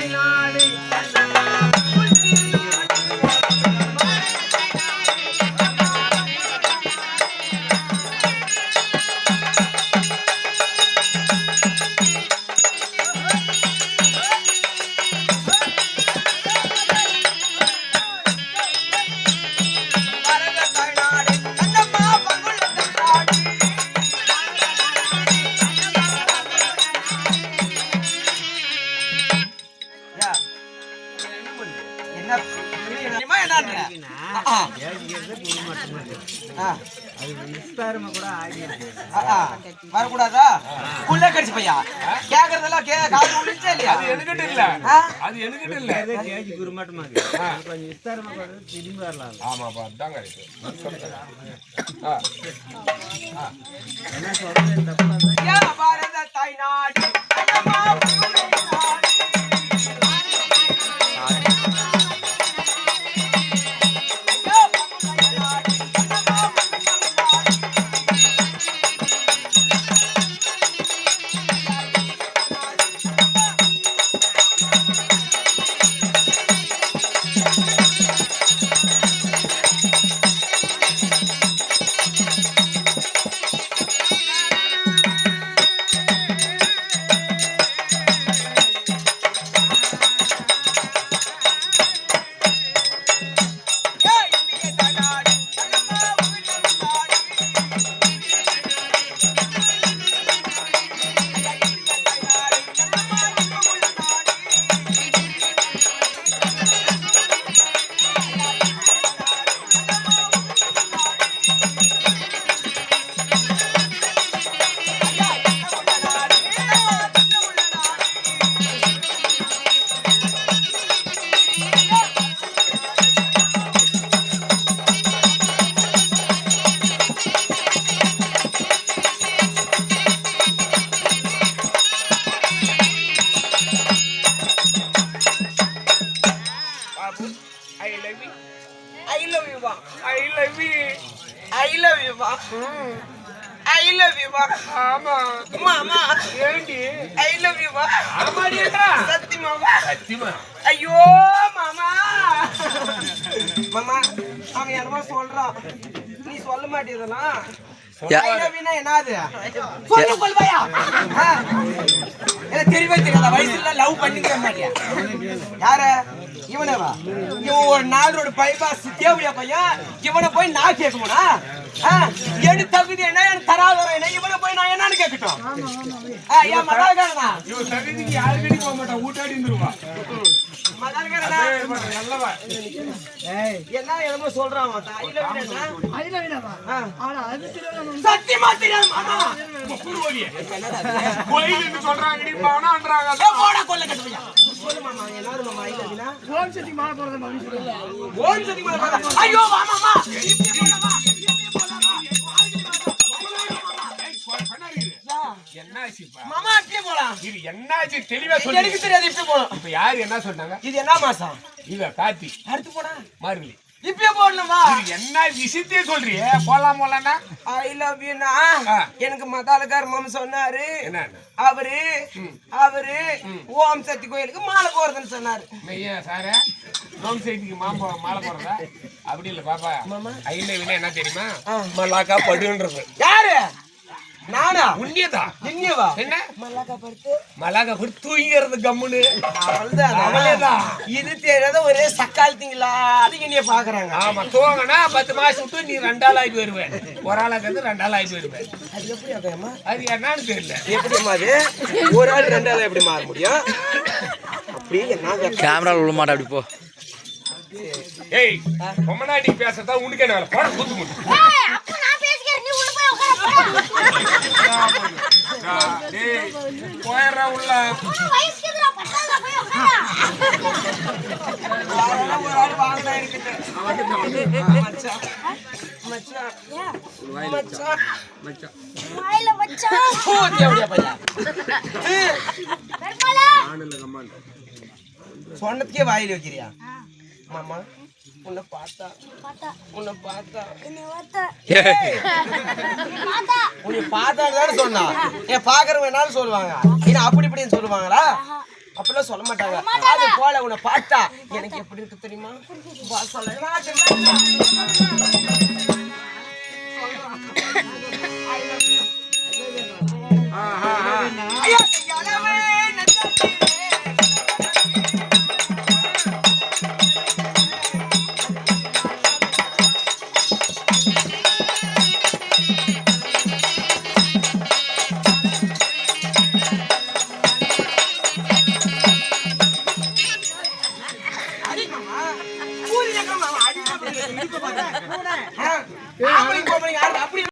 Bye, வரக்கூடாதா? புள்ள கடிச்சு பையா? கேக்குறதெல்லாம் கே காது விழுந்துச்சா இல்லையா? அது என்கிட்ட இல்ல? அது என்கிட்ட இல்ல. கேஜி குருமாட்டமா இருக்கு கொஞ்சம் விஸ்தாரமா பார்த்து திரும்பி வரலாம். ஆமாப்பா அதான் கரெக்ட் என்ன சொல்றது தப்பா தான் யா பாரத தாய்நாடு அண்ணமா புகழ் நாடு. Babu I love you I love you, ma. I love you I love you, ma. I love you, ma. ஆமா. மாமா ஏண்டி? I love you, ma. ஆமாடியா சத்தியமாவா சத்தியமா. ஐயோ மாமா. மாமா அவன் என்னமோ சொல்றான் சொல்ல எனக்கு தெரியவே தெரியாத. வயசுல லவ் பண்ணிக்கிற மாட்டியா யார? இவனவா? இவன் ஒரு நாளோட பைபாஸ் தேவையா பையன்? இவனை போய் நான் கேட்கணும்னா? எடு தகுதி என்ன? எனக்கு தராதரம் என்ன? இவனை போய் நான் என்னன்னு கேட்கட்டும். என் மகாகாரனா இவன் தகுதிக்கு போக மாட்டான். ஊட்டாடி இருந்துருவா மகாகாரனா நல்லவா என்ன சொல்றான் சத்தியமா தெரியாது மாமா. புழுவலிய கோயில் சொல்றாங்கடி பணம்ன்றாங்க ஏ, சொல்லு எனக்கு தெரியாது இப்படி போலாம் இப்ப யாரு என்ன சொன்னாங்க? இது என்ன மாசம்? இத காத்தி அடுத்து போனா மார்கழி. இப்பயே போடணுமா என்ன விஷயத்தையே சொல்றியே? போலாம் போலாம்னா? I love யூனா. எனக்கு மதாலக்கார மாமா சொன்னாரு. அவரு அவரு ஓம் சக்தி கோயிலுக்கு மாலை போறதுன்னு சொன்னாரு. மெய்யா சார? நோம் செய்திக்கு மாம்பா மாலை போடுறதா? அப்படி இல்ல பாப்பா. ஐல வினா என்ன தெரியுமா? மல்லாக்கா படுன்றது. யாரு? நானா? உண்மையதான் என்னவா என்ன? மல்லாக்கா படுத்து மல்லாக்கா படு தூங்கிறது கம்முன்னு அவள்தான் அவளேதான். இது தெரியாத ஒரே சக்காலத்திங்களா அது என்னைய பாக்குறாங்க. ஆமா தூங்கினா பத்து மாசம் விட்டு நீ ரெண்டாள் ஆயிட்டு வருவேன் ஒரு ஆளாக்கு வந்து ரெண்டாள் ஆயிட்டு வருவேன் அது எப்படி அக்கம்மா அது என்னன்னு தெரியல. எப்படிம்மா அது? ஒரு ஆள் ரெண்டு ஆள் எப்படி மாற முடியும்? அப்படி என்ன கேமரா விழ மாட்டா அப்படி போ. ஏய் பொம்மநாட்டி பேசத்தான் உனக்கு என்ன வேலை? போட கூத்து முடி ஏய், அப்ப நான் பேசிக்கிறேன் நீ உள்ள போய் உட்கார டேய் போயிடுறா உள்ள. ஒரு ஆள் வாங்கினா இருக்குது சொன்னதுக்கே வாயில் வைக்கிறியா? மாமா. உன்னை பார்த்தா. பார்த்தா. உன்னை பார்த்தா. பார்த்தா. பார்த்தா. உன்னை பார்த்தான்னு தானே சொன்னா. ஏன் பாக்குறவங்க என்னாலும் சொல்லுவாங்க. ஏன்னா அப்படி இப்படின்னு சொல்லுவாங்களா? அப்படிலாம் சொல்ல மாட்டாங்க. அது போல உன்னை பார்த்தா. எனக்கு எப்படி இருக்கு தெரியுமா? அப்படி இருக்கு யாரு அப்படி